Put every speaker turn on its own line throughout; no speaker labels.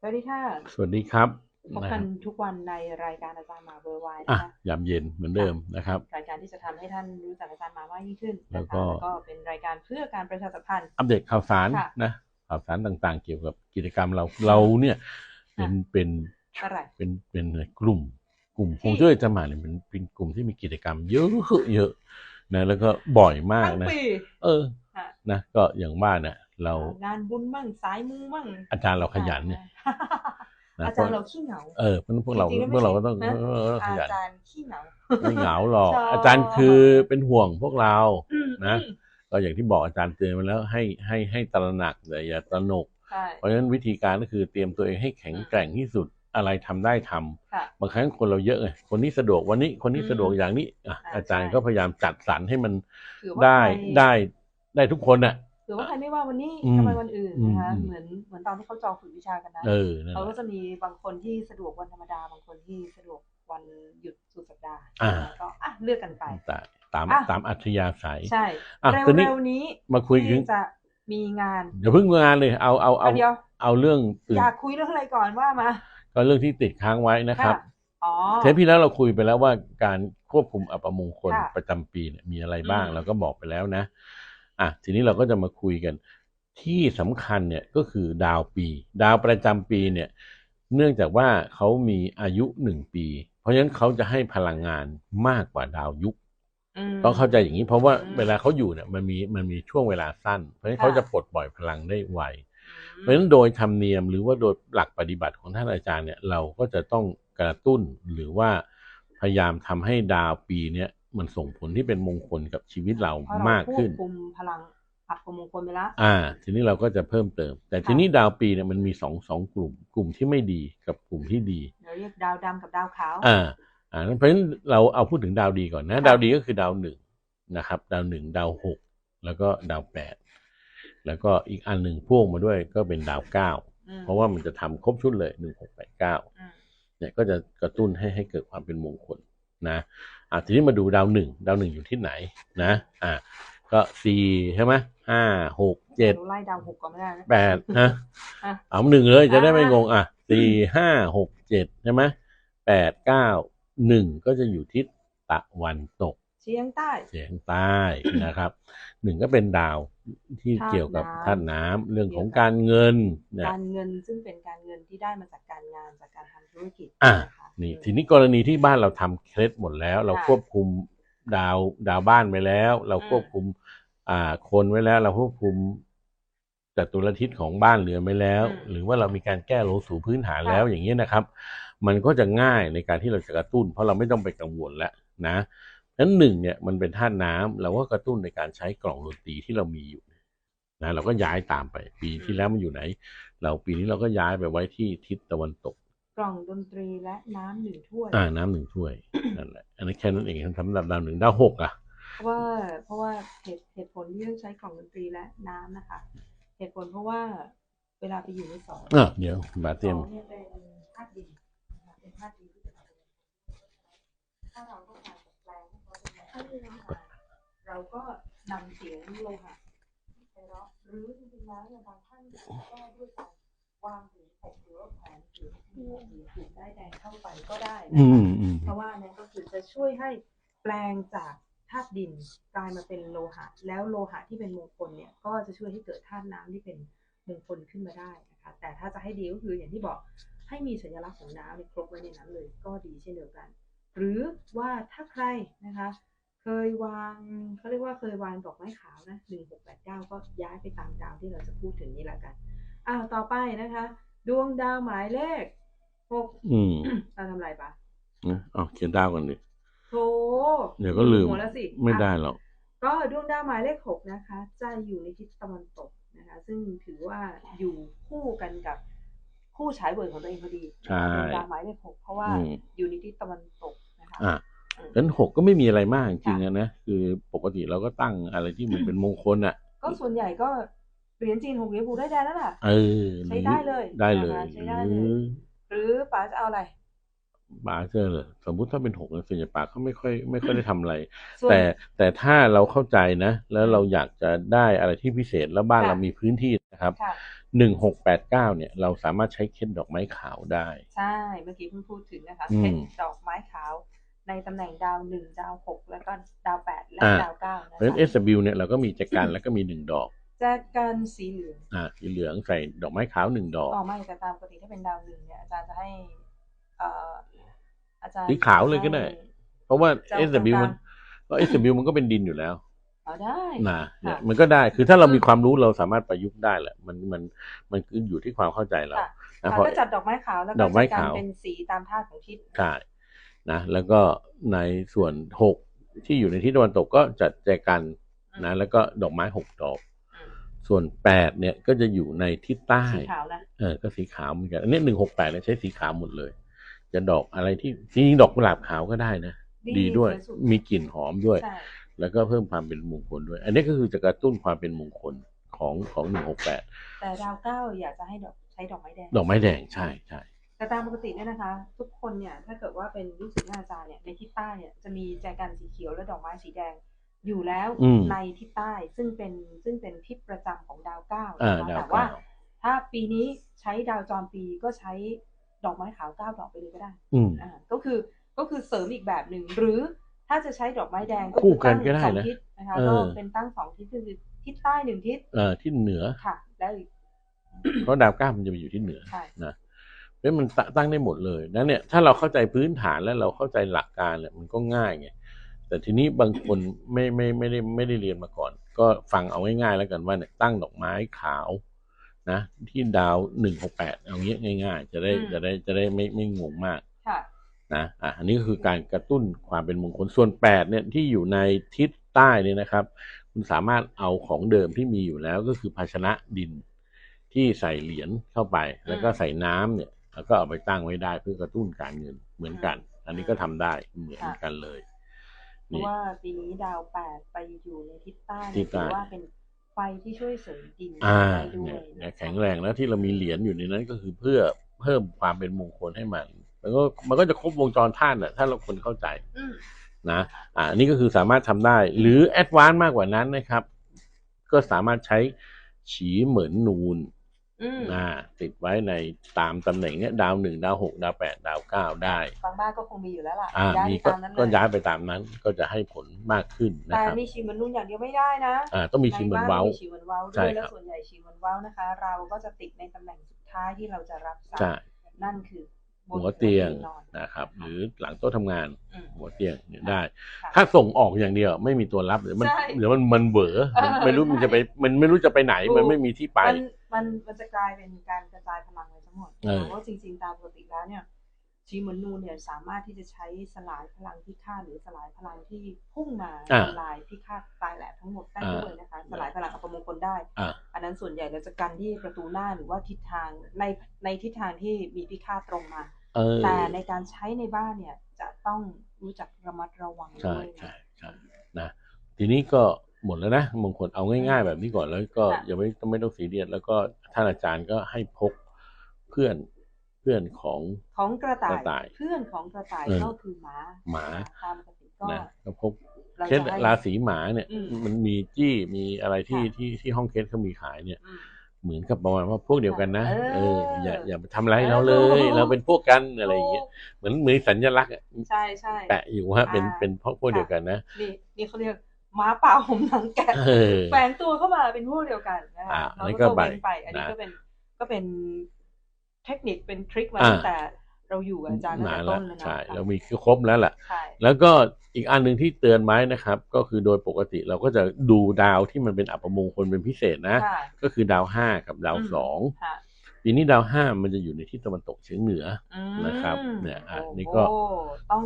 สวัสดีค่ะ
สวัสดีครับ
พบ
นะค
กั
รั
น
บ
ทุกวันในรายการอาจารย์หมาเบอร์ไวน์
อะ
นะคะ
ยามเย็นเหมือนเดิมนะครับ
รายการที่จะทำให้ท่านรู้จักอาจารย์หมามากยิ่งขึ้น
แล้
นะ
วก็
คะแล้วก็เป็นรายการเพื่อการประชาสัมพันธ์
อัปเดตข่าวสาร
ค่ะ
นะข่าวสารต่างๆ เกี่ยวกับกิจกรรมเราเราเนี่ยเป็นเป็น
อะไร
เป็นเป็นกลุ่ม กลุ่ม
ที่
คงช่วยจะมาเนี่ยเป็นเป็นกลุ่มที่มีกิจกรรมเยอะเยอะนะแล้วก็บ่อยมาก
ทั้ง
นะ
ปี
เออ
ค่ะ
นะก็อย่างว่าเนี่ย เรา
งานบุญมั่งสายมูมั่ง
อาจารย์เราขยันเนี่ยนะ
อาจารย์เราขี้เหงา
เออเพราะฉะนั้นพวกเรา
จริงๆ
พวกเราก็ต้อง
ไม่ใช่
เออข
อา
ยัน
จารย์ขี้เหงา
ไม่เหงาหรอก
ชอบ
อาจารย์คือเป็นห่วงพวกเรา
อืม
นะ
อืม
ก็อย่างที่บอกอาจารย์เตือนมาแล้วให้ให้ให้ตระหนักแต่อย่าตระหนก
ใช่
เพราะฉะนั้นวิธีการก็คือเตรียมตัวเองให้แข็งแกร่งที่สุดอะไรทำได้ทำ
ค่ะ
บางครั้งคนเราเยอะไงคนนี้สะดวกวันนี้คนนี้
อืม
สะดวกอย่างนี้อะ
อ่า
อาจารย์
ใช่
ก็พยายามจัดสรรให้มัน
ถือว่า
ได้
ใคร
ได้ได้ทุกคนน่ะ
ถือว่าใครไม่ว่าวันนี้
อืม
ทำไมวันอื่นนะคะ
อืม
เหมือนเหมือนตอนที่เขาจองฝึกวิชากันนะ
เออนั่น
เขา
แห
ก็
ละ
จะมีบางคนที่สะดวกวันธรรมดา บางคนที่สะดวกวันหยุดสุดสัปดาห์
อ่า
ก็อะเลือกกันไป
แต่ตาม
อะ
ตามอัธยาศัย
ใช่
อะทีนี้
เร็วๆนี้
มาคุยถึง
ที่จะมีงาน
เดี๋ยวเพิ่งงานเลยเอาเอาเอา
เดี๋ยว
เอาเรื่องตื่น
อยากคุยเรื่องอะไรก่อนว่ามา
ก็เรื่องที่ติดค้างไว้นะครับ
อ๋อ
เทปที่แล้วเราคุยไปแล้วว่าการควบคุมอัปมงคล
ค่ะ
ประจำปีเนี่ยมีอะไรบ้าง
อืม
เราก็บอกไปแล้วนะ อะทีนี้เราก็จะมาคุยกัน ที่สำคัญเนี่ยก็คือดาวปี ดาวประจำปีเนี่ยเนื่องจากว่าเขามีอายุหนึ่งปี เพราะฉะนั้นเขาจะให้พลังงานมากกว่าดาวยุค
ม
ต้องเข้าใจอย่างนี้เพราะว่า
อืม
เวลาเขาอยู่เนี่ยมันมีมันมีช่วงเวลาสั้น เพราะฉะนั้น
ค่ะ
เขาจะปลดปล่อยพลังได้ไว
อืม
เพราะฉะนั้นโดยธรรมเนียมหรือว่าโดยหลักปฏิบัติของท่านอาจารย์เนี่ยเราก็จะต้องกระตุ้นหรือว่าพยายามทำให้ดาวปีเนี้ย มันส่งผลที่เป็นมงคลกับชีวิตเรา
เพราะเร
มากขึ้น
ควบคุมพลังอัปมงคลไปแล้ว
อ่า ทีนี้เราก็จะเพิ่มเติม แต่
ค่ะ
ทีนี้ดาวปีเนี่ยมันมีสองสองกลุ่ม กลุ่มที่ไม่ดีกับกลุ่มที่ดี
เราเรียกดาวดำกับดาวขาว
อ่าอ่าเพราะฉะนั้นเราเอาพูดถึงดาวดีก่อนนะ
ค่ะ
ดาวดีก็คือดาวหนึ่งนะครับ ดาวหนึ่งดาวหกแล้วก็ดาวแปดแล้วก็อีกอันหนึ่งพ่วงมาด้วยก็เป็นดาวเก้า
อืม
เพราะว่ามันจะทำครบชุดเลยหนึ่งหกแปดเก้า
อืม
เนี่ยก็จะกระตุ้นให้ให้เกิดความเป็นมงคล นะอะทีนี้มาดูดาวหนึ่งดาวหนึ่งอยู่ที่ไหนนะอะก็สี่ใช่ไหมห้าหกเจ็ด
เราไล่ดาวหกก่อนไม่ได้นะ
แปดฮะ
อะ
เอาหนึ่งเลยจะได้ไม่
อะ
งงอะสี่ห้าหกเจ็ดใช่ไหมแปดเก้าหนึ่งก็จะอยู่ทิศตะวันตก
เชียงใต้
เฉียงใต้นะครับหนึ่งก็เป็นดาวที่
ธาตุ
เกี่ยวกับ
น้ำ
ธาตุน้ำเรื่องของ
เกี่ยวกับ
การเงินเนี่ย
การเงินซึ่งเป็นการเงินที่ได้มาจากการงานจากการทำธุรกิจ
อะ
นะคะ
นี่
อืม
ทีนี้กรณีที่บ้านเราทำเคล็ดหมดแล้ว เรา
ค่ะ
ควบคุมดาวดาวบ้านไปแล้ว เรา
อืม
ควบคุม อ่าคนไว้แล้ว เราควบคุมจัตุรทิศของบ้านเรือนไว้แล้ว หรือว่าเรามีการแก้โลสูพื้นฐานแล้วอย่างนี้ยนะครับ มันก็จะง่ายในการที่เราจะกระตุ้น เพราะเราไม่ต้องไปกังวลแล้วนะนั้นหนึ่งเนี่ยมันเป็นธาตุน้ำเราก็กระตุ้นในการใช้กล่องดนตรีที่เรามีอยู่นะเราก็ย้ายตามไป ปีที่แล้วมันอยู่ไหน เราปีนี้เราก็ย้ายไปไว้ที่ทิศตะวันตก
กล่องดนตรีและน้ำหนึ่งถ้วย
อ่าน้ำหนึ่งถ้วยนั่นแหละอันนี้นแค่นั้นเองสำหรับดาวหนึ่งดาวหกอะ
เพราะว่าเพราะว่าเหตุเหตุผลที่ต้องใช้กล่องดนตรีและน้ำนะคะ เหตุผลเพราะว่าเวลาไปอยู่ในสอง
อะเดี๋ยวบาเตรียม
สองเนี่ยเป็นธาตุดินนะคะเป็นธาตุดินที่จะทำให้ถ้าเราต้องการจะแปลงให้เขาเป็นธาตุดินนะคะเราก็นำเสียงโลหะไปเนาะหรือจริงๆแล้วเนี่ยบางท่านก็ด้วยการวางหรือแผ่นหรือว่าแผนหรือหรือถูก ได้แดงเข้าไปก็ได้นะ
อื
คะ
มอืม
เพราะว่าเนี่ยก็คือจะช่วยให้แปลงจากธาตุดินกลายมาเป็นโลหะ แล้วโลหะที่เป็นมงคลเนี่ยก็จะช่วยให้เกิดธาตุน้ำที่เป็นมงคลขึ้นมาได้นะคะแต่ถ้าจะให้ดีก็คืออย่างที่บอกให้มีสัญลักษณ์ของน้ำในยครบไว้ในนั้นเลยก็ดีเช่นเดียวกัน หรือว่าถ้าใครนะคะ เคยวางเขาเรียกว่าเคยวางดอกไม้ขาวนะหนึ่งหกแปดเก้าก็ย้ายไปตามดาวที่เราจะพูดถึงนี้ละกันอ้าวต่อไปนะคะ ดวงดาวหมายเลขหก
อืม
เราทำอะไรปะ
นะเอาเขียนดาวกันดิ
โถ
เดี๋ยวก็ลืม
หัวแล้วสิ
ไม่ได้
อะ
หรอก
ก็ดวงดาวหมายเลขหกนะคะ จะอยู่ในทิศตะวันตกนะคะ ซึ่งถือว่าอยู่คู่กันกับคู่ฉายเบิร์ของตัวเองพอดี
ใช่
ดวงดาวหมายเลขหกเพราะว่า
อืม
อยู่ในทิศตะวันตกนะคะ
อะ
อืม
นั้นหกก็ไม่มีอะไรมากจริงๆอะนะคือปกติเราก็ตั้งอะไรที่มันเป็นมงคลอะ
ก็ส่วนใหญ่ก็ เหรียญจีนหกเหรียญผูได้แดงแล้วล่ะ
เออ
ใช้ได้เลย
ได้เลย
นะคะใช้ได้
ห
เลย
รือ
หรือป๋าจะเอาอะไร
ป๋าเจอเลยสมมุติถ้าเป็นหกเนี่ยส่วนใหญ่ป๋าเขาไม่ค่อยไม่ค่อยได้ทำอะไร
ส่วน
แต่แต่ถ้าเราเข้าใจนะ แล้วเราอยากจะได้อะไรที่พิเศษแล้วบ้าน
ค่ะ
เรามีพื้นที่นะครับ
ค่ะ
หนึ่งหกแปดเก้าเนี่ยเราสามารถใช้เคล็ดดอกไม้ขาวได้
ใช่เมื่อกี้เพิ่งพูดถึงนะคะ
อืม
เพชรดอกไม้ขาวในตำแหน่งดาวหนึ่งดาวหกแล้วก็ดาวแปดและ
อ่า
ดาวเก้านะ
เพราะฉะนั้น
คะ
SW เนี่ยเราก็มีจักรันแล้วก็มีหนึ่งดอก
แจกันสีเหลือง
อ่าสีเหลืองใส่ดอกไม้ขาวหนึ่งดอก
อ๋อไม่แต่ตามปกติถ้าเป็นดาวหนึ่งเนี่ยอาจารย์จะให้เอ่ออาจารย์
สีขาวเลยก็ได้
ให้
เพราะว่า
เจ้า
SW
กลาง
มันก็ SW มันก็เป็นดินอยู่แล้ว
เอาได้
นะเนี่ย
ค่ะ
มันก็ได้คือถ้าเรา
อืม
มีความรู้เราสามารถประยุกต์ได้แหละ มันมันมันคืออยู่ที่ความเข้าใจเรา
ค่ะ
นะ
ค่ะ
เพราะ
ก็จัดดอกไม้ขาวแล้ว
ด
ก็
อกไม้
จัดการ
ขาว
เป็นสีตามธาตุของทิศ
ใช่นะแล้วก็ในส่วนหกที่อยู่ในทิศตะวันตกก็จัดแจกันนะแล้วก็ดอกไม้หกดอก
อืม
ส่วนแปดเนี่ยก็จะอยู่ในทิศใต้
สีขาวนะ
เออก็สีขาวเหมือนกันอันนี้หนึ่งหกแปดเนี่ยใช้สีขาวหมดเลย จะดอกอะไรที่จริงๆดอกกุหลาบขาวก็ได้นะดีด้วย
สสุ
มีกลิ่นหอมด้วย
ใช่
แล้วก็เพิ่มความเป็นมงคลด้วย อันนี้ก็คือจะกระตุ้นความเป็นมงคลของของหนึ่งหกแปด
แต่ดาวเก้าอยากจะให้ดอกใช้ดอกไม้แดง
ดอกไม้แดงใช่ใช่
แต่ตามปกติเนี่ยนะคะ ทุกคนเนี่ยถ้าเกิดว่าเป็นลูกศิษย์อาจารย์เนี่ยในทิศใต้เนี่ยจะมีแจกันสีเขียวและดอกไม้สีแดง อยู่แล้ว
อืม
ในทิศใต้ซึ่งเป็นซึ่งเป็นทิศประจำของดาวเก้า
อ่า
นะคะ
ดาว
แต่ว่า
เก้า
ถ้าปีนี้ใช้ดาวจรปีก็ใช้ดอกไม้ขาวเก้าดอกไปเลยก็ได้
อืม
อ่าก็คือก็คือเสริมอีกแบบหนึ่งหรือถ้าจะใช้ดอกไม้แดงก็
คู่
คือ
กัน
ตั้ง
ก็ได้
สอง
นะ
ทิศนะคะ
เออ
ก็เป็นตั้งสองทิศคือทิศใต้หนึ่งทิศ
เอ่อที่เหนือ
ค่ะแล้วอีก
เพราะดาวเก้ามันจะไปอยู่ที่เหนือ
ใช่
นะเพราะมันตตั้งได้หมดเลยนั้นเนี่ยถ้าเราเข้าใจพื้นฐานแล้วเราเข้าใจหลักการเนี่ยมันก็ง่ายไง แต่ทีนี้บางคนไม่ไม่ไม่ได้ไม่ได้เรียนมาก่อน ก็ฟังเอาง่ายๆแล้วกันว่าเนี่ยตั้งดอกไม้ขาวนะที่ดาวหนึ่งหกแปดเอางี้ง่าย ๆ จะได้
อืม
จะได้จะได้ไม่ไม่งงมาก
ค่ะ
นะอะอันนี้ก็คือการกระตุ้นความเป็นมงคลส่วนแปดเนี่ยที่อยู่ในทิศใต้เนี่ยนะครับ คุณสามารถเอาของเดิมที่มีอยู่แล้วก็คือภาชนะดินที่ใส่เหรียญเข้าไป แล้วก็ใส่น้ำเนี่ยแล้วก็เอาไปตั้งไว้ได้เพื่อกระตุ้นการเงินเหมือนกัน อันนี้ก็ทำได้เหมือนกันเลย
เพราะว่าปีนี้ดาวแปดไปอยู่ในทิศใต้
ทิ
เนี่ย
ศใต้
ถือว่าเป็นไฟที่ช่วยเสริมดิน
อ่า
ได้ด้ว
เนี่ย
ย
เนี่ยแข็งแรงแล้วที่เรามีเหรียญอยู่ในนั้นก็คือเพื่อเพิ่มความเป็นมงคลให้มันแล้วก็มันก็จะครบวงจรท่านน่ะถ้าเราคนเข้าใจ
อืม
นะอ่าอันนี่ก็คือสามารถทำได้ หรือแอดวานซ์มากกว่านั้นนะครับ ก็สามารถใช้ฉีเหมือนนูน
อืม
อ่าติดไว้ในตามตำแหน่งเนี้ยดาวหนึ่งดาวหกดาวแปดดาวเก้าได้
บางบ้านก็คงมีอยู่แล้วล่ะ
อ่า
ย้าย
มี
ไป
ก็
ตามนั้นเล
ก็
ย
ย้ายไปตามนั้นก็จะให้ผลมากขึ้นนะ
แต่
ครับ
มีชีเหมือนนุ่นอย่างเดียวไม่ได้นะ
อ่าต้องมีฉีเหมือนเว้า
ในบ้มีชีเหมือนเว้า
ใช่
ด้วย
ค
แล้ว
รับ
ส่วนใหญ่ชีเหมือนเว้านะคะ เราก็จะติดในตำแหน่งสุดท้ายที่เราจะรับทรัพ
ใช่
ย์นั่นคือบน
หัวเตียง
นอน
นะครับ หรือหลังโต๊ะทำงาน
อืม
หัวเตียงเนี่ยได้
ค่ะ
ถ้าส่งออกอย่างเดียวไม่มีตัวรับเดี๋ยวมัน
ใช่
เดี๋ยวมันมันเบอ
เออ
ไม่รู้มันจะไป มันไม่รู้จะไปไหน
ถูก
มันไม่มีที่ไป
มันมันมันจะกลายเป็นการกระจายพลังเลยทั้งหมด
เออ
เพราะว่าจริงๆตามปกติแล้วเนี่ยชีเหมือนนูนเนี่ยสามารถที่จะใช้สลายพลังพิฆาตหรือสลายพลังที่พุ่งมา
อ่า
ทำลายพิฆาตตายแหลกทั้งหมดได้
อ่า
ด้วยนะคะ สลายพลังอัปมงคลได้
อ่า
อันนั้นส่วนใหญ่เราจะกันที่ประตูหน้าหรือว่าทิศทางในในทิศทางที่มีพิฆาตตรงมา
เออ
แต่ในการใช้ในบ้านเนี่ยจะต้องรู้จักระมัดระวัง
ใช่
ด้วย
ใช่ใช่นะทีนี้ก็หมดแล้วนะมงคลเอาง่ายๆ แบบนี้ก่อนแล้วก็อย่าไม่ต้องไม่ต้องสีเรียสแล้วก็ท่านอาจารย์ก็ให้พกเพื่อนเพื่อนของ
ของกระต่าก
ระต่าย
ยเพื่อนของกระต่าย
เออ
ก็คือหมา
หมา
ตามปกติก็
นะก็พก
เรา
เคส
จะให้
ราศีหมาเนี่ย
อืม
มันมีจี้มีอะไรที่
ค่ะ
ที่ที่ห้องเคสเขามีขายเนี่ย
อืม
เหมือนกับประมาณว่าพวกเดียวกันนะ
เออ
เอออย่าอย่าไปทำร้าย
เออ
เราเลย
ถูก
เราเป็นพวกกันอะไรอย่างเงี้ยเหมือนเหมือนสัญลักษณ์อะ
ใช่ใช่
แปะอยู่ฮะเป็น
อ่า
เป็นพวกพวกเดียวกันนะ
นี่นี่เขาเรียกหมาป่าห่มหนังแกะ
เออ
แฝงตัวเข้ามาเป็นพวกเดียวกันนะคะ
อ่า
เรา
อันนี้
ก็
ก็
เว้น
ไป
ไปอันนี้
นะ
ก็เป็นก็เป็นเทคนิคเป็นทริคมา
อ่า
ตั้งแต่เราอยู่กับอาจารย์ตั้ง
นา
แต่
น
ต้
แล้ว
นเลยนะ
ใช่
ค่ะ
เรามีคือครบแล้วแหละ
ใช่
แล้วก็ อีกอันหนึ่งที่เตือนไว้นะครับ ก็คือโดยปกติเราก็จะดูดาวที่มันเป็นอัปมงคลเป็นพิเศษนะ
ค่ะ
ก็คือดาวห้ากับดาว
อืม
สอง
ค่ะ
ปีนี้ดาวห้ามันจะอยู่ในทิศตะวันตกเฉียงเหนือ
อืม
นะครับเนี่ยอะ
โอ้
นี่ก็
โหต้อง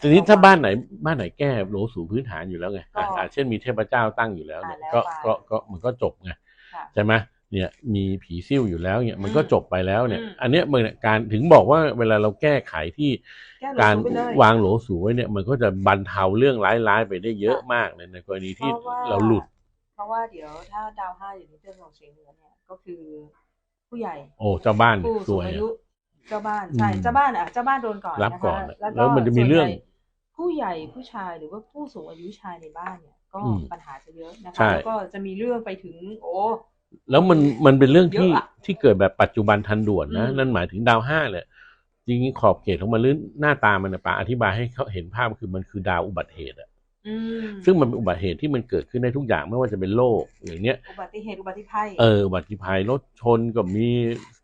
ทีนี้ถ้าบ้านไหนบ้านไหนแก้โลสูพื้นฐานอยู่แล้วไง
ก็
อะอะเช่นมีเทพเจ้าตั้งอยู่แล้วเนี่ย
อะ
ก็
แล้วไป
ก็ก็มันก็จบไง
ค่ะ
ใช่ไหม เนี่ยมีผีซิ่วอยู่แล้วเนี่ยมันก็
อืม
จบไปแล้วเนี่ย
อืม
อันเนี้ยมันการถึงบอกว่าเวลาเราแก้ไขที่
แก้โล
การ
สูไปเลย
วางโหลสูไว้เนี่ย มันก็จะบรรเทาเรื่องร้ายๆไปได้เยอะมากเลยในกรณีที่
เพราะว่า
เราหลุด
เพราะว่าเดี๋ยวถ้าดาวห้าอยู่ในเรื่องของเฉียงเหนือเนี่ยก็คือผู้ใหญ่
โอ้เจ้าบ้าน
ผู้
ส
สูง
วย
อา
อะ
ยุเจ้าบ้านใช่
อืม
เจ้าบ้านอะเจ้าบ้านโดนก่อน
รับ
นะคะ
ก่อน
แล้ว
แล้
ก็
วมันจะมีเรื่อง
ส่วนใหญ่ผู้ใหญ่ผู้ชายหรือว่าผู้สูงอายุชายในบ้านเนี่ย ก็
อืม
ปัญหาจะเยอะนะ
ใช่
คะแล้วก็จะมีเรื่องไปถึง โอ้
แล้วมันมันเป็นเรื่องที่
เยอะอะ
ที่เกิดแบบปัจจุบันทันด่วนนะ
อืม
นั่นหมายถึงดาวห้าเลยจริงๆขอบเขตของมันหรือหน้าตามันนะปาอธิบายให้เขาเห็นภาพคือมันคือดาวอุบัติเหตุอะ
อืม
ซึ่งมันเป็นอุบัติเหตุที่มันเกิดขึ้นได้ทุกอย่างไม่ว่าจะเป็นโรคอย่างเนี้ย
อุบัติเหตุอุบัติภัย
เอออุบัติภัยรถชนก็มี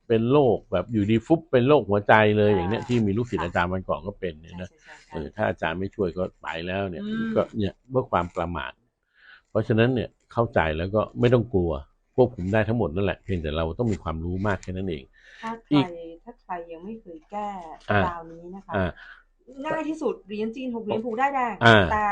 เป็นโรคแบบอยู่ดีฟุบเป็นโรคหัวใจเลยอย่างเนี้ยที่มีลูกศิษย์อาจารย์วันก่อนก็เป็นเนี่ย
ใช่
นะ
ใช่ใช่
เออถ้าอาจารย์ไม่ช่วยก็ไปแล้วเนี่ย
อืม
ก็เนี่ยเพื่อความประมาทเพราะฉะนั้นเนี่ยเข้าใจแล้วก็ไม่ต้องกลัว ควบคุมได้ทั้งหมดนั่นแหละเพียงแต่เราต้องมีความรู้มากแค่นั้นเอง
ถ้า
อี
ใคร
ก
ถ้าใครยังไม่เคยแก้
อ่า
ดาวนี้นะคะ
อ่า
ง่ายที่สุดเหรียญจีนหกเหรียญผูกได้แดง
อ่า
แต่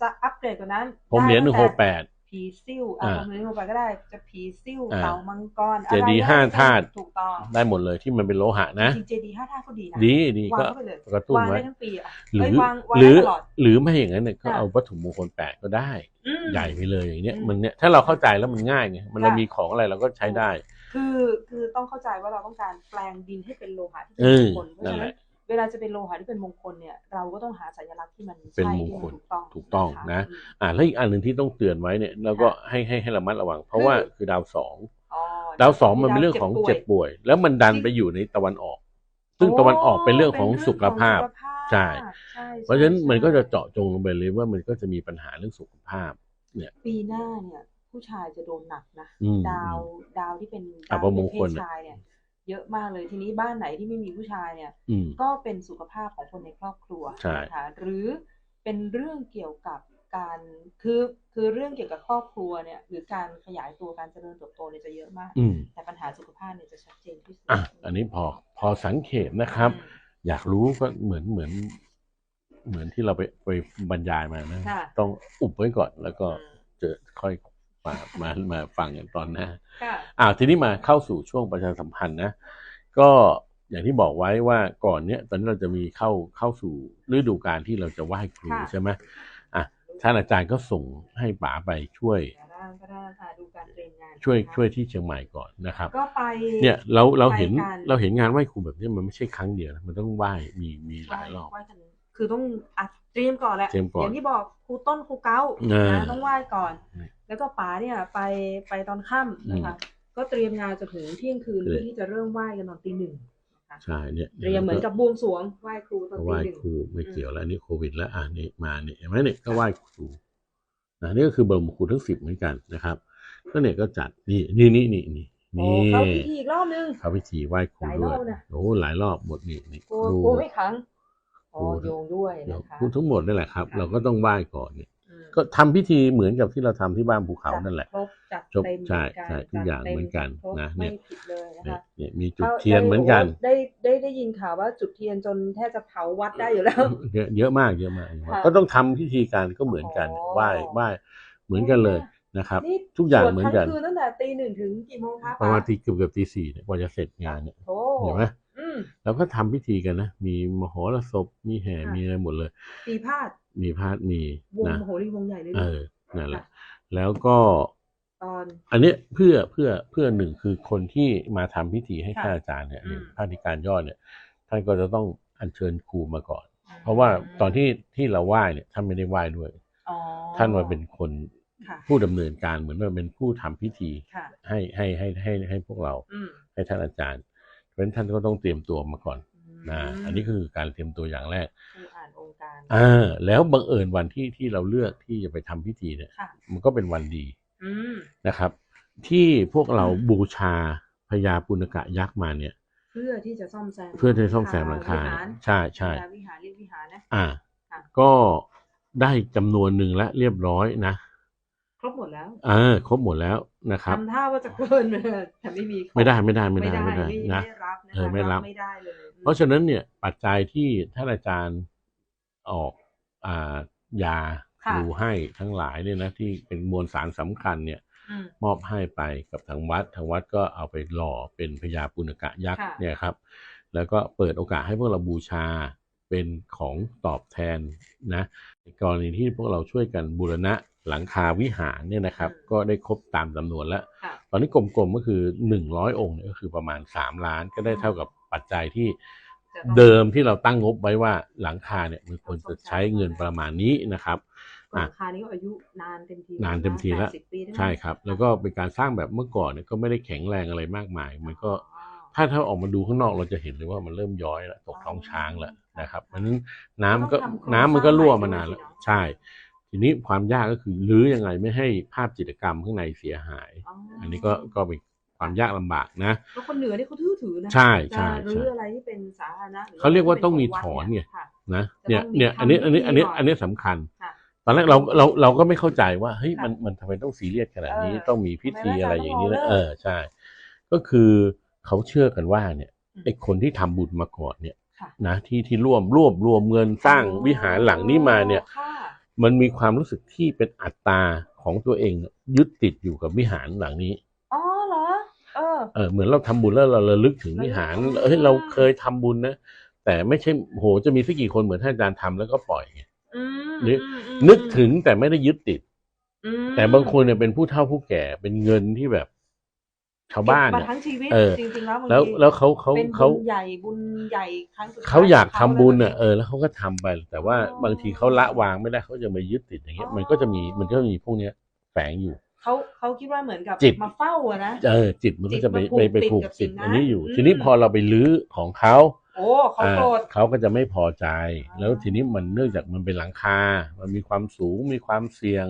จะอัปเกรดกว่านั้น
ผมเหรียญหนึ่งหกแปด
ผีซิ่วอ่า
อ่า
ผมเหรียญหนึ่งหกแปดก็ได้จะผีซิ่ว
อ่า
เต่ามังกร
เจดีย์
อะไร
ห้า
ได้
ธาตุ
ถูกต้อง
ได้หมดเลยที่มันเป็นโลหะนะ
จริงๆเจดีย์ห้าธาตุก็ดีนะ
ดีดี
วาง
ก็
เข้าไปเลย
กระตุ้น
วาง
ไว้
ได้ทั้งปีอะ
หรื
เอ้
อย
วางวาง
หรือ
ได้ตลอด
หรือไม่อย่างนั้นเนี่ยก็
ค่ะ
เอาวัตถุมงคลแปดก็ได้
อืม
ใหญ่ไปเลยอย่างเนี้ย
อืม
มันเนี่ยถ้าเราเข้าใจแล้วมันง่ายไงมันเรา
ค่ะ
มีของอะไรเราก็ใช้ได้
คือคือต้องเข้าใจว่าเราต้องการแปลงดินให้เป็นโลหะที่
เอ
เป็น
อ
มงคลเพราะ
นั่น
ฉะ
แห
นั้
ละ
น เวลาจะเป็นโลหะที่เป็นมงคลเนี่ยเราก็ต้องหาสัญลักษณ์ที่มัน
เป็น
ใช่
มง
ที่
ค
มั
ล
นถูกต้อง
ถูกต้องนะ
อืม
อ่าแล้วอีกอันหนึ่งที่ต้องเตือนไว้เนี่ยเราก็ให้ให้ให้ระมัดระวัง เพราะว่าคือดาวสอง
อ๋อ
ดาวสองมันเป็นเรื่องของเจ็บป่วย แล้วมันดันไปอยู่ในตะวันออก ซึ่งตะวันออกเป็นเรื่องของสุขภาพใช่
ใช่
เพราะฉะนั้นมันก็จะ
ใช่
เจาะจงลงไปเลยว่ามันก็จะมีปัญหาเรื่องสุขภาพ
ปีหน้าเนี่ย ผู้ชายจะโดนหนักนะ
อืม
ดาวดาวที่เป็น
อั
ดาว
ป
ที่
ม
เป็
ง
นเพ
คล
ศ
น่ะ
ชายเนี่ย เยอะมากเลยทีนี้บ้านไหนที่ไม่มีผู้ชายเนี่ย
อืม
ก็เป็นสุขภาพของคนในครอบครัว
ใช่
นะคะหรือเป็นเรื่องเกี่ยวกับการคือคือเรื่องเกี่ยวกับครอบครัวเนี่ย หรือการขยายตัวการเจริญเติบโตเนี่ยจะเยอะมาก
อืม
แต่ปัญหาสุขภาพเนี่ยจะชัดเจนที่สุด
อะอันนี้พอพอสังเกตนะครับ
อืม
อยากรู้ก็เหมือนเหมือน เหมือนที่เราไปไปบรรยายมานะ
ค่ะ
ต้องอุบไว้ก่อนแล้วก็
อืม
เจอค่อย มามามาฟังกันตอนหน้า
ค่ะ
อ่าทีนี้มาเข้าสู่ช่วงประชาสัมพันธ์นะ ก็อย่างที่บอกไว้ว่าก่อนเนี้ยตอนนี้เราจะมีเข้าเข้าสู่ฤดูการที่เราจะไหว้ครู
ค่ะ
ใช่ไหมอะท่านอาจารย์ก็ส่งให้ป๋าไปช่วย
เดี๋ยวเราก็ได้ค่ะดูการเตรียมงาน
ช่วย
นะคะ
ช่วยที่เชียงใหม่ก่อนนะครับ
ก็ไป
เนี่ยเราเราเห็น
ไปกัน
เราเห็นงานไหว้ครูแบบนี้มันไม่ใช่ครั้งเดียวนะมันต้องไหว้มีมีหลายรอบ
ไหว้กันคือต้องอัดเตรียมก่อนแหละ
เตรียมก่อน
อย่างที่บอกครูต้นครูเก้า
อ่า
นะต้องไหว้ก่อน
อืม
แล้วก็ป๋าเนี่ยไปไปตอนค่ำนะคะ ก็เตรียมงานจนถึงเที่ยงคืน
เออ
เพื่อที่จะเริ่มไหว้กันตอนตีหนึ่งนะคะ
ใช่เนี่ย
เตรียมเหมือนกับบวงสรวงไหว้ครูตอน
ก็
ตี
ไหว้
หนึ่ง
ครูไม่เกี่ยวแล้วอันนี้โควิด แล้วอ่านี่มาเนี่ยเห็นไหมเนี่ยก็ไหว้ครูนะนี่ก็คือบรมครูทั้งสิบเหมือนกันนะครับก็เนี่ยก็จัดนี่นี่นี่นี่นี่
โอ้
นี่
เข้าพิธีอีกรอบนึง
เขาพิธีไหว้ครู
หลาย
ด้
ร
ว
อยบนะ
โอ้หลายรอบหมดนี่นี่
กลัว
ครู
กลัวไม่ขังอ๋อ
ครู
โยงด้วย
เดี๋ยว
นะคะ
ครูทั้งหมดนั่นแหละครับ
ค่ะ
เราก็ต้องไหว้ก่อนเนี่ย
อืม
ก็ทำพิธีเหมือนกับที่เราทำที่บ้านภูเขา
จัด
นั่นแหละ
ครบจัด
จบ
เต็ม
ใช่
เหมือนกัน
ใช่ทุกอย่าง
จัดต็
เหมือนกัน
ครบ
นะเนี่
ไม่
ย
ผิดเลยนะ
เนี่ย
คะ
เนี่ยมีจุดเทียนเหมือนกัน
ได้ได้ได้ยินข่าวว่าจุดเทียนจนแทบจะเผาวัดได้อยู่แล้ว
เยอะเยอะมากเยอะมาก
ค่ะ
ก็ต้องทำพิธีการก็เหมือนกัน
อ๋อ
ไหว้ไหว้เหมือนกันเลยนะครับ
นี่
ทุกอย่างเหมือนกัน
สวดทั้งคืนตั้งแต่ตีหนึ่งถึงกี่โมงคะ
ประมาณตีเกือบเกือบตีสี่เนี่ยกว่าจะเสร็จงานเนี่ย
โอ้
เห็นไหม
อืม
เราก็ทำพิธีกันนะ มีมโหรสพมีแห่
ค่ะ
มีอะไรหมดเลย
ตีพาด
มีพาดมี
วง
นะ
มโหรีวงใหญ่เลย
เอ
นะ
อนั่นแหละ
ค่ะ
แล้วก็
ตอน
อันเนี้ยเพื่อเพื่อเพื่อหนึ่งคือคนที่มาทำพิธีให้
ค่ะ
ข้าอาจารย์เนี่ย
อืม
พระธิการยอดเนี่ย ท่านก็จะต้องอัญเชิญครูมาก่อน เพราะว่าตอนที่ที่เราไหว้เนี่ยท่านไม่ได้ไหว้ด้วย
อ๋อ
ท่านมาเป็นคน
ค่ะ
ผู้ดำเนินการเหมือนว่าเป็นผู้ทำพิธี
ค่ะ
ให้ให้ให้ให้ให้พวกเรา
อืม
ให้ท่านอาจารย์ เพราะฉะนั้นท่านก็ต้องเตรียมตัวมาก่อนนะอันนี้คือการเตรียมตัวอย่างแรก
คืออ่านองค์การ
อ่าแล้วบังเอิญวันที่ที่เราเลือกที่จะไปทำพิธีเนี่ย
ค่ะ
มันก็เป็นวันดี
อืม
นะครับ ที่พวกเรา
อืม
บูชาพญาปุณกะยักษ์มาเนี่ย
เพื่อที่จะซ่อมแซม
เพื่อที่จะซ่อมแซมหลังคา
วิหร
ใช่ใช่
วิหารเรียกวิหารนะ
อ่า
ค่ะ
ก็ได้จำนวนหนึ่งแล้วเรียบร้อยนะ
ค รบหมดแล้ว
เออครบหมดแล้วนะครับ
ทำท่าว่าจะเกินไปเลยแต่ไม่มีของ
ไม่ได้ไม่ได้ไม่
ไม่
ได้
ได้
ไม่ได้
ไม่
นะ
ได้รับนะ
เออ
คะ
ไม่รับ
ไม่ได้เลย
เพราะฉะนั้นเนี่ยปัจจัยที่ท่านอาจารย์ออกอ่ายา
ค่ะ
ดูให้ทั้งหลายเนี่ยนะที่เป็นมวลสารสำคัญเนี่ย
อืม
มอบให้ไปกับทางวัด ทางวัดก็เอาไปหล่อเป็นพญาปุณกะยักษ์
ค่ะ
เนี่ยครับ แล้วก็เปิดโอกาสให้พวกเราบูชาเป็นของตอบแทนนะในกรณีที่พวกเราช่วยกันบูรณะ หลังคาวิหารเนี่ยนะครับ
อืม
ก็ได้ครบตามจำนวนแล้ว
ค่ะ
ตอนนี้กลมๆก็คือหนึ่งร้อยองค์เนี่ยก็คือประมาณสามล้านก็ได้เท่ากับปัจจัยที่
จะต้อง
เดิมที่เราตั้งงบไว้ว่าหลังคาเนี่ยมันควรจะใช้เงินประมาณนี้นะครับ
หลังคานี้ก็อายุนานเต็มที
นานเต็มทีแล้ว
80ปีได้ไหม
ใช่ครับ แล้วก็เป็นการสร้างแบบเมื่อก่อนเนี่ยก็ไม่ได้แข็งแรงอะไรมากมาย มันก็
อ๋อ
ถ้าถ้าออกมาดูข้างนอกเราจะเห็นเลยว่ามันเริ่มย้อยแล้วตกท้องช้างแล้วนะครับเพราะฉะนั้นน้ำก็
ต้องทำโครง
น้ำมันก็รั่วมานาน
สร้าง
แล้ว
ใหม่ด้วยสิเนอะ
ใช่ ทีนี้ความยากก็คือรื้อยังไงไม่ให้ภาพจิตรกรรมข้างในเสียหาย
อ๋อ
อั
อั
นนี้ก็ก็เป็นความยากลำบากนะ
แล้วคนเหนือนี่เขาถือถือนะ
ใช่ใช่
จะ
ใช่
รื้ออะไรที่เป็นสาธารณะห
เขาเรียกว่าต้องมี
เป็
ถอนไง
ค่ะ
นะ
จะ
เนี่ย
ต้องมี
เนี่ยอันนี้อันนี้
ทำ
อันนี้
พิธีก่อน
อันนี้สำคัญ
ค่ะ
ตอนแรกเราเราเราก็ไม่เข้าใจว่าเฮ้ย
ค่ะ
มันมันทำไมต้องซีเรียสขนาดนี้
เออ
ต้องมีพิธี
ทำไมไม่
อะไรอย่างนี้
ใส่
นะ
ต้องเอา
เออใช่ ก็คือเขาเชื่อกันว่าเนี่ย
อืม
ไอ้คนที่ทำบุญมาก่อนเนี่ย
ค่ะ
นะที่ที่ร่วมรวบรวมเงินสร้างวิหารหลังนี้มาเนี่ย
ค่ะ
มันมีความรู้สึกที่เป็นอัตตาของตัวเองเนี่ยยึดติดอยู่กับวิหารหลังนี้
อ๋อเหรอเออ
เออเหมือนเราทำบุญแล้วเราระลึกถึงวิหาร
ระลึก
เอ้ยเราเคยทำบุญนะแต่ไม่ใช่โหจะมีสักกี่คนเหมือนท่านอาจารย์ทำแล้วก็ปล่อยไง
อืม
หรือ
มม
นึกถึงแต่ไม่ได้ยึดติด
อืม
แต่บางคนเนี่ยเป็นผู้เฒ่าผู้แก่เป็นเงินที่แบบ ชาวบ้าน
เก็บมา
เนี่ย
ทั้งชีวิต
เออ
จริงๆแล้วบาง
แล้ว
ที
แล้วเขาเขา
เป็น
เขา
บุญใหญ่บุญใหญ่ครั้งสุดท้าย
เขาอยาก
ข
ทำ
งข
บุญ
ล
อะเออแล้วเขาก็ทำไป แต่ว่า
อ๋อบา
งทีเขาละวางไม่ได้เขาจะมายึดติดอย่างเงี้ย
อ๋อ
มันก็จะมีมันก็มีพวกเนี้ยแฝงอยู่
เขาเขาคิดว่าเหมือนกับ
จิต
มาเฝ้าอะนะ
เออจิตมันก็จะไป
จิต
ไป
มัน
ไป
ผู
ผู
ก
ก
ติดกับ
ติด
สิ่งนั้น
อันนี้อยู่
อืม
ทีนี้พอเราไปลื้อของเขา
โอ้เขา
อ่า
โกรธ
เขาก็จะไม่พอใจ
อ๋อ
แล้วทีนี้มันเนื่องจากมันเป็นหลังคา มันมีความสูงมีความเสี่ยง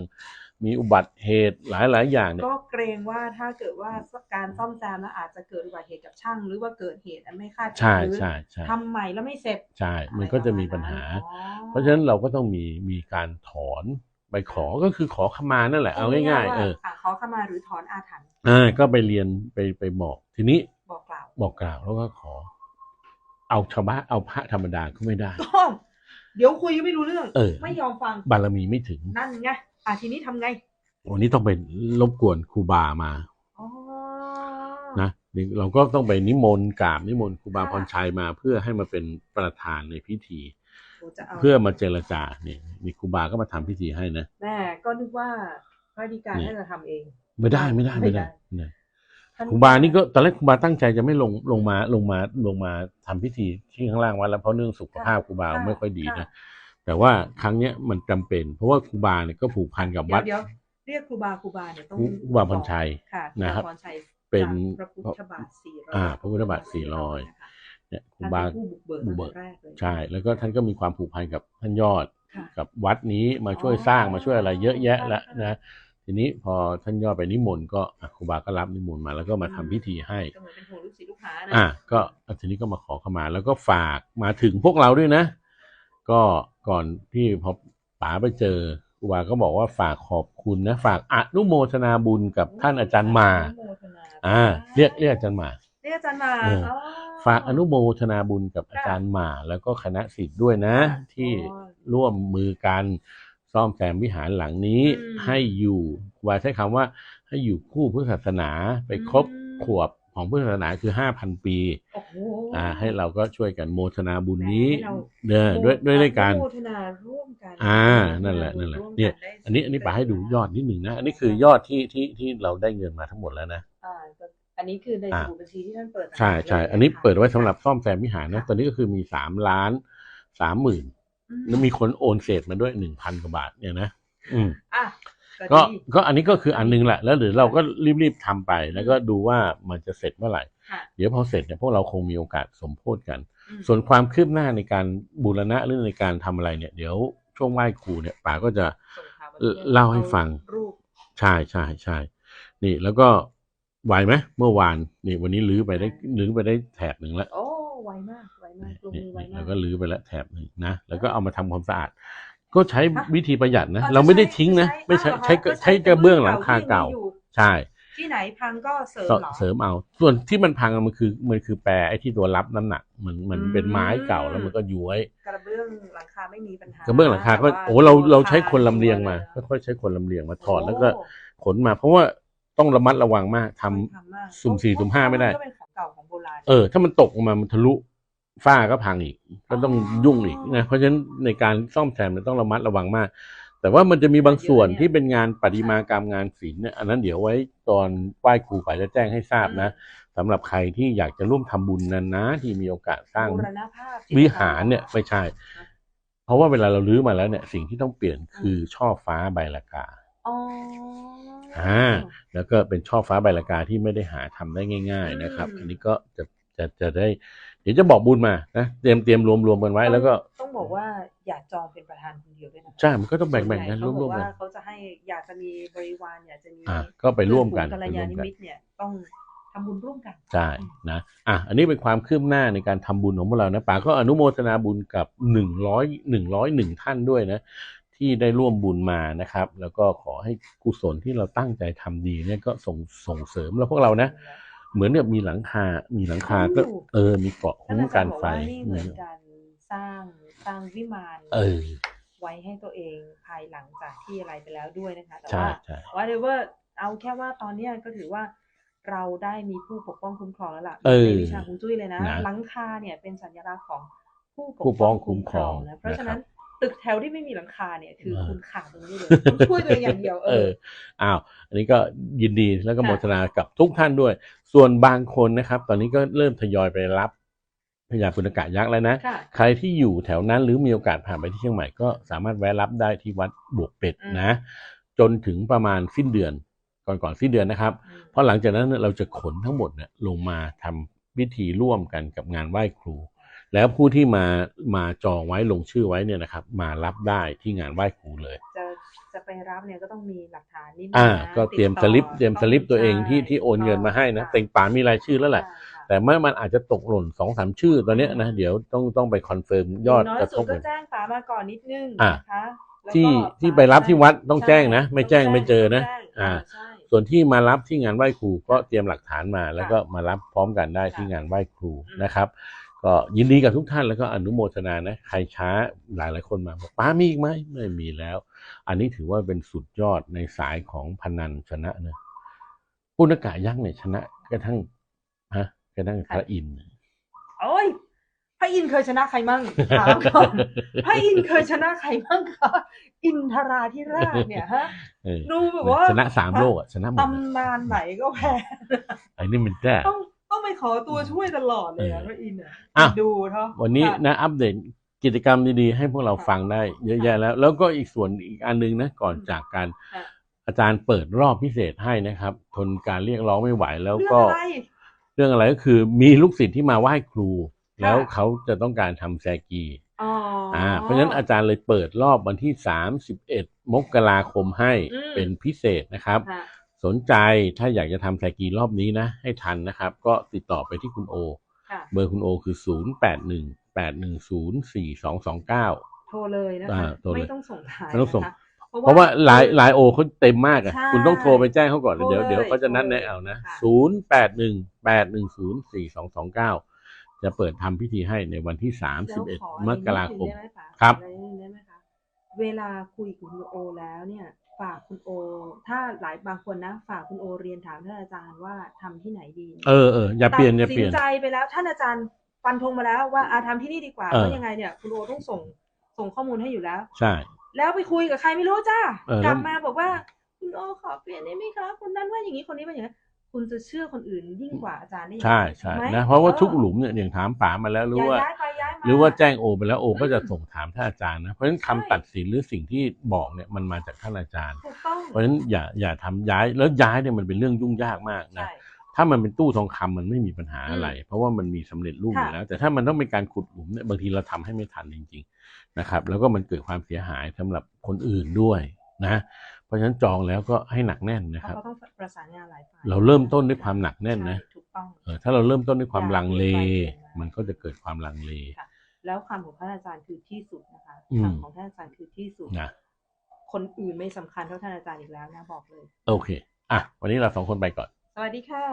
มีอุบัติเหตุหลายหลายๆ อย่างเนี่ย
ก็เกรงว่าถ้าเกิดว่าการซ่อมแซมแล้วอาจจะเกิดอุบัติเหตุกับช่าง หรือว่าเกิดเหตุอันไม่คาดคิด
ใช่
หรือ
ใช่ใช่
ทำใหม่แล้วไม่เสร็จ
ใช่ มันก็จะมีปัญหา
อ๋อ
เพราะฉะนั้นเราก็ต้องมีมีการถอนไปขอก็คือขอขมานั่นแหละเอาง่ายๆ
ว่
เออ
ค่ะขอขมาหรือถอนอาถรรพ์
อ่าก็ไปเรียนไปไปบอกทีนี้
บอกกล่าว
บอกกล่าวแล้วก็ขอ เอาชาวบ้านเอาพระธรรมดาก็ไม่ได้
ก็เดี๋ยวคุยไม่รู้เรื่อง
เออ
ไม่ยอมฟัง
บารมีไม่ถึง
นั่นไง อะทีนี้ทำไง
วันนี้ต้องไปรบกวนครูบามา
อ๋อ
นะนี่เราก็ต้องไปนิมนต์กราบนิมนต์ครูบา
ค่ะ
พรชัยมาเพื่อให้มาเป็นประธานในพิธี
โอ้จะเอา
เพื่อมาเจรจาเนี่ยมีครูบาก็มาทำพิธีให้นะ
แม่ก็นึกว่าพระดีการ
นี่
ให้เราทำเอง
ไม่ได้ไม่ได้
ไม่
ไม่
ได้
ได้ไม่ได้
ท่าน
ครูบานี่ก็ตอนแรกครูบาตั้งใจจะไม่ลงลงมาลงมาลงมาทำพิธีที่ข้างล่างวัดแล้วเพราะเรื่องสุขภาพครูบาไม่ค่อยดีนะ แต่ว่าครั้งเนี้ยมันจำเป็น เพราะว่าครูบาเนี่ยก็ผูกพันกับ
เดี๋
วั
ยว
ด
เดี๋ยวเรียกครูบาครูบาเนี่ยต้อง
ครูบาพรชัย
ค่ะ
นะครับ
ครูบาพรชัย
เป็น
จากพระพุทธบาทสี่ร้อย
อ่า พระพุทธบาทสี่ร้อย
นะคะ
เนี่ยครู
ท่าน
บา
เป็นผู้บุกเบิก
บุ
ตั้
ก
ง
เบิก
แต่แรกเลย
ใช่ แล้วก็ท่านก็มีความผูกพันกับท่านยอด
ค่ะ
กับวัดนี้มาช่วย
อ๋อ
สร้างมาช่วยอะไรเยอะแยะ
ค่ะ
แล้วนะทีนี้พอท่านยอดไปนิมนต์ก็อะครูบาก็รับนิมนต์มาแล้วก็มาทำพิธีให้
ก็เหมือนเป็นห่วงลูกศิษย์ลูกหานะ
อะก็ทีนี้ก็มาขอเข้ามาแล้วก็ฝากมาถึงพวกเราด้วยนะ ก็ก่อนที่พอป๋าไปเจอครูบาก็บอกว่าฝากขอบคุณนะ ฝากอนุโมทนาบุญกับท่านอาจารย์มา
อนุโมทนา
อ่า เรียกเรียกอาจารย์มา
เรียกอาจารย์มา
เออ
อ๋อ
ฝากอนุโมทนาบุญกับอาจารย์หมา แล้วก็คณะศิษย์ด้วยนะ
ค่ะ
ที่
อ๋อ
ร่วมมือกันซ่อมแซมวิหารหลังนี้
อืม
ให้อยู่ครูบาใช้คำว่าให้อยู่คู่พุทธศาสนาไปครบ
อืม
ขวบ ของพุทธศาสนาคือห้าพันปี
โอ้โห
อ่าให้เราก็ช่วยกันโมทนาบุญนี้
ให้เรา
เด้อด้วยด้วยด้วยกัน
อนุโมทนาร่วมกัน
อ่านั่นแหละนั่นแหละ
ร่วมกั
เนี่ย
ได้
อันนี้อันนี้ป๋าให้ดูยอดนิดหนึ่งนะอันนี้คือยอดที่ที่ที่เราได้เงินมาทั้งหมดแล้วนะ
อ่าก็อันนี้คือในส
อ่า
มุดบัญชีที่ท่านเปิด
ใช่ใช่
เลยะคะ
อันนี้เปิดไว้สำหรับซ่อมแซมวิหารนะ
ค่ะ
ตอนนี้ก็คือมีสามล้านสามหมื่น
อืม
แล้วมีคนโอนเศษมาด้วยหนึ่งพันกว่าบาทเนี่ยนะอืม
อะ
ก็
ดี
ก็อันนี้ก็คืออันนึงแหละ แล้วเดี๋ยวเราก็รีบๆทำไป แล้วก็ดูว่ามันจะเสร็จเมื่อไหร่
ค่ะ
เดี๋ยวพอเสร็จเนี่ยพวกเราคงมีโอกาสสมโพธกัน
อืม
ส่วนความคืบหน้าในการบูรณะหรือในการทำอะไรเนี่ย เดี๋ยวช่วงไหว้ครูเนี่ยป๋าก็จะ
ส่งข่าวมา
เอ่อเล่าให้ฟัง
รูป
ใช่ใช่ใช่นี่แล้วก็ไหวไหมเมื่อวานนี่วันนี้ลื้อไปได้ลื้อไปได้แถบหนึ่งแล้ว
โอ้ไวมากไวมากลง
นี่
มือไว
นี่
มา
แล้
ก
วก็ลื้อไปแล้วแถบหนึ่งนะแล้วก็เอามาทำความสะอาด ก็ใช้
ฮะ
วิธีประหยัดนะ
อ๋อ
เราไม่ได้
จะใช้
ทิ้งนะ
จะ
ไม่ใช่
อ้าว
ใช้
เหรอคะ
ใช้กระเบื้องหลังคาเก่า
ที่มีอยู่
ใช่
ที่ไหนพังก็เสริม
เสริม
เหรอ
เสริมเอา ส่วนที่มันพังมันคือมันคือแปรไอ้ที่ตัวรับน้ำหนักมันมัน
อืม
เป็นไม้เก่าแล้วมันก็ย้วย
กระเบื้องหลังคาไม่มีปัญหาก
ระเบื้องหลังคาก็
แต่ว่
โอ้เราเราใช้
ตัว
คนลำเลียงมา
ตัว
ค่อยๆใช้คนลำเลียงมาถอด
โแล้
วก็ขนมา เพราะว่าต้องระมัดระวังมากทำ
ต้องทำมาก
สุ่มสี่สุ่มห้าไม่ได้
ก็เป็นของเก่าของโบราณ
เออ ถ้ามันตกลงมามันทะลุ ฝ้าก็พังอีก ก็ต้องยุ่งอีกนะเพราะฉะนั้นในการซ่อมแซมเนี่ยต้องระมัดระวังมาก แต่ว่ามันจะมีบางส่วนที่เป็นงานประติมากรรมงานศิลป์เนี่ยอันนั้นเดี๋ยวไว้ตอนไหว้ครูไปจะแจ้งให้ทราบนะสำหรับใครที่อยากจะร่วมทำบุญนั้นนะ ที่มีโอกาสสร้าง
บูรณภาพ
วิหารเนี่ยไม่ใช่ เพราะว่าเวลาเราลื้อมาแล้วเนี่ย สิ่งที่ต้องเปลี่ยนคือช่อฟ้าใบละกา
อ๋อ
อ่าแล้วก็เป็นช่อฟ้าใบละกาที่ไม่ได้หาทำได้ง่าย ๆ นะครับ
อืม
อันนี้ก็จะจะจะได้ เดี๋ยวจะบอกบุญมานะเตรียมเตรียมรวมรวมกันไว้ แล้วก็
ต้องบอกว่าอย่าจองเป็นประธานคนเดียวด้วยนะ
ใช่มันก็ต้องแบ่งๆกัน
ส่ว
ร่ว
ใหญ่
มๆกัน
เขาบอกว่าเขาจะให้อยากจะมีบริวารอยากจะมี
อ่าก็ไปร่วมกัน
เพื่อ
ไป
ฝูงกัล
ร่
ยาว
ม
นิ
กัน
มิตเนี่ยต้องทำบุญร่วมกัน
ใช่นะอะอันนี้เป็นความคืบหน้าในการทำบุญของพวกเรานะป๋าก็อนุโมทนาบุญกับหนึ่งร้อยหนึ่งร้อยหนึ่งท่านด้วยนะที่ได้ร่วมบุญมานะครับ แล้วก็ขอให้กุศลที่เราตั้งใจทำดีเนี่ยก็ส่งส่งเสริมแล้วพวกเรานะ เหมือนเนี่ยมีหลังคา มีหลังคาก็
ถูก
เออ มีเกราะ
ท่าน
คุ้ม
อาจา
กั
ร
น
ย์บอก
ไฟ
ว่านี่เหมือนการสร้างสร้างวิมาน
เออ
ไว้ให้ตัวเองภายหลังจากที่อะไรไปแล้วด้วยนะคะ แต่
ใช่
ว่า
ใช่
ว่าเดเวอร์เอาแค่ว่าตอนเนี้ยก็ถือว่าเราได้มีผู้ปกป้องคุ้มครองแล้วล่ะ
เออ
ในวิชาฮวงจุ้ยเลยนะ
นะ
หลังคาเนี่ยเป็นสัญลักษณ์ของผู้
ผู้ปกป้องคุ้มครอง
นะเพราะฉะนั้น
นะครับ
ตึกแถวที่ไม่มีหลังคาเนี่ยคือ
เออ
คุณขาดตรงนี้เลยคุณช่วยตัวเองอย่างเดียวเอ
เอ
อ
ออ้าวอันนี้ก็ยินดีแล้วก็
ค่ะ
โมทนากับทุกท่านด้วย ส่วนบางคนนะครับ ตอนนี้ก็เริ่มทยอยไปรับพญาปุณกะยักษ์แล้วนะ
ค่ะ
ใครที่อยู่แถวนั้นหรือมีโอกาสผ่านไปที่เชียงใหม่ก็สามารถแวะรับได้ที่วัดบวกเป็ด
อืม
นะ จนถึงประมาณสิ้นเดือน ก่อนก่อนสิ้นเดือนนะครับ
อืม
เพราะหลังจากนั้นเนี่ยเราจะขนทั้งหมดเนี่ยลงมาทำพิธีร่วมกันกับงานไหว้ครู แล้วผู้ที่มามาจองไว้ลงชื่อไว้เนี่ยนะครับ มารับได้ที่งานไหว้ครูเลย
จะจะไปรับเนี่ยก็ต้องมีหลักฐานนิดนึง
อ่า
นะ
ก็เตรียม
ติด
ส
ต่อ
ลิปเตรียมสลิปตัวเองที่
ใช่
ที่โอนเงินมาให้นะ
ค่ะ
เต็งป่ามีรายชื่อแล้วแหละ
ใช่ค่ะ
แต่เมื่อมันอาจจะตกหล่นสองสามชื่อตอนเนี้ยนะ เดี๋ยวต้องต้องไปคอนเฟิร์มยอด
น้อย
กระท
สุด
บ
ก็
กัน
แจ้งป๋ามาก่อนนิดนึง
อะ
นะคะแล้วก็
ที่ที่
ป๋า
ไปรับที่วัดต้อง
ใช่
แจ้งนะ ไม่แจ้ง
ต้อง
ไม่เจอนะ
ต้งแจ้ง
อ่า
ใช่
ส่วนที่มารับที่งานไหว้ครูก็เตรียมหลักฐานมา แล้วก็มารับพร้อมกันได้
ค่ะ
ที่งานไหว้ครู
อืม
นะครับ ก็ยินดีกับทุกท่านแล้วก็อนุโมทนานะ ใครช้าหลายหลายๆคนมาบอกป้ามีอีกไหมไม่มีแล้ว อันนี้ถือว่าเป็นสุดยอดในสายของพนันชนะเนะปุณกะยักษ์เนี่ยชนะกระทั่งฮะกระทั่งพระอินทร์
โอ้ยพระอินทร์เคยชนะใครมั่งถามก่อนพระอินทร์เคยชนะใครมั่งคะอินทราธิราชเนี่ยฮะ
เออ
ดูแบบว่า
ชนะสามโลกอะชนะหมดอะ
ตำนานไหนก็แพ้
ไอ้นี่มันแท้
ต้องต้อง ไปขอตัวช่วยตลอดเลยอะ
เออ
พระอินทร์อะ
อ้าว
ดูเถอะ
วันนี้
ค่ะ
นะอัปเดตกิจกรรมดีๆ ให้พวกเรา
ค่ะ
ฟังได้เยอะแยะแล้ว แล้วก็อีกส่วนอีกอันหนึงนะก่อน
อืม
จากการ
ค่ะ
อาจารย์เปิดรอบพิเศษให้นะครับ ทนการเรียกร้องไม่ไหวแล้ว
เรื่อง
ก็
อะไร
เรื่องอะไรก็คือมีลูกศิษย์ที่มาไหว้ครู แล้วเขาจะต้องการทำแซกี
อ๋ออ
อ่าเพราะฉะนั้นอาจารย์เลยเปิดรอบวันที่ 31 มกราคมให้
อืม
เป็นพิเศษนะครับ
ค่ะ
สนใจถ้าอยากจะทำแซกีรอบนี้นะ ให้ทันนะครับ ก็ติดต่อไปที่คุณโอ
ค่ะ
เบอร์คุณโอคือ 0 8 1 8 1 0 4 2 2 9
โทรเลยนะ
อ่า
คะ
โทรเลย
ไม่ต้องส่งท้าย
ไม่ต้องส่ง
นะคะ
เพราะว่าไลน์ไลน์โอเขาเต็มมากอะ
ใช่
คุณต้องโทรไปแจ้งเขาก่อน
โทร
เดี๋ยว
เลย
เดี๋ยวเขาจะนัด
โทรเลย
แนะเอานะ
ค่ะ
ศูนย์แปดหนึ่งแปดหนึ่งศูนย์สี่สองสองเก้าจะเปิดทำพิธีให้ในวันที่สามสิบเอ็ด
แล้วข
มกราคม
นิดนึงได้ไหะ
ครับ
ขอนิดนึงได้ไหมคะเวลาคุยกับคุณโอแล้วเนี่ย ฝากคุณโอ ถ้าหลายบางคนนะ ฝากคุณโอเรียนถามท่านอาจารย์ว่าทำที่ไหนดี
เออเอออย่าเปลี่ยนอย่า
ตัด
เปลี่ยน
สินใจไปแล้วท่านอาจารย์ฟันธงมาแล้วว่าอาทำที่นี่ดีกว่า
เออ
เพราะยังไงเนี่ยคุณโอต้องส่งส่งข้อมูลให้อยู่แล้ว
ใช่
แล้วไปคุยกับใครไม่รู้จ้า
เออ
ก
แล้ว
ลับมาบอกว่า คุณโอขอเปลี่ยนได้ไหมคะคนนั้นว่าอย่างนี้คนนี้ว่าอย่างนี้นคุณจะเชื่อคนอื่นยิ่งกว่าอาจารย์ได้ยังไง
ใช่ใช่
ถูกไหม
นะเพราะว่า
ออ
ทุกหลุมเนี่ยอย่างถามป๋ามาแล้วรู้
อย่า
ว่า
ย้ายไปย้ายมา
หรือว่าแจ้งโอไปแล้วโอก็จะ
อืม
ส่งถามท่านอาจารย์นะ เพราะฉะนั้นคำ
ใช่
ตัดสินหรือสิ่งที่บอกเนี่ยมันมาจากท่านอาจารย์
ถูกต้อง
เพราะฉะนั้นอย่าอย่าทำย้ายแล้วย้ายเนี่ยมันเป็นเรื่องยุ่งยากมากนะ
ใช่
ถ้ามันเป็นตู้ทองคำมันไม่มีปัญหาอะไร
อืม
เพราะว่ามันมีสำเร็จรูปอยู่
ค่ะ
แล้ว แต่ถ้ามันต้องเป็นการขุดหลุมเนี่ยบางทีเราทำให้ไม่ทันจริง ๆนะครับ แล้วก็มันเกิดความเสียหายสำหรับคนอื่นด้วยนะ เพราะฉะนั้นจองแล้วก็ให้หนักแน่นนะ
เพ
ครับ
ราะเขาต้องประสานงานหลายฝ่าย
เราเริ่มต้นด้วยความหนักแน่นนะ
ใช่ถูกต้อง
เออถ้าเราเริ่มต้นด้วยความลังเล
อย่าเปลี่ยนไป
มันก็จะเกิดความลังเล
ค่ะ แล้วคำของท่านอาจารย์คือที่สุดนะคะ
อืม
คำของท่านอาจารย์คือที่สุด
นะ
คนอื่นไม่สำคัญเท่าท่านอาจารย์อีกแล้วนะบอกเลย
โอเค อะ วันนี้เราสองคนไปก่อน
สวัสดีค่ะ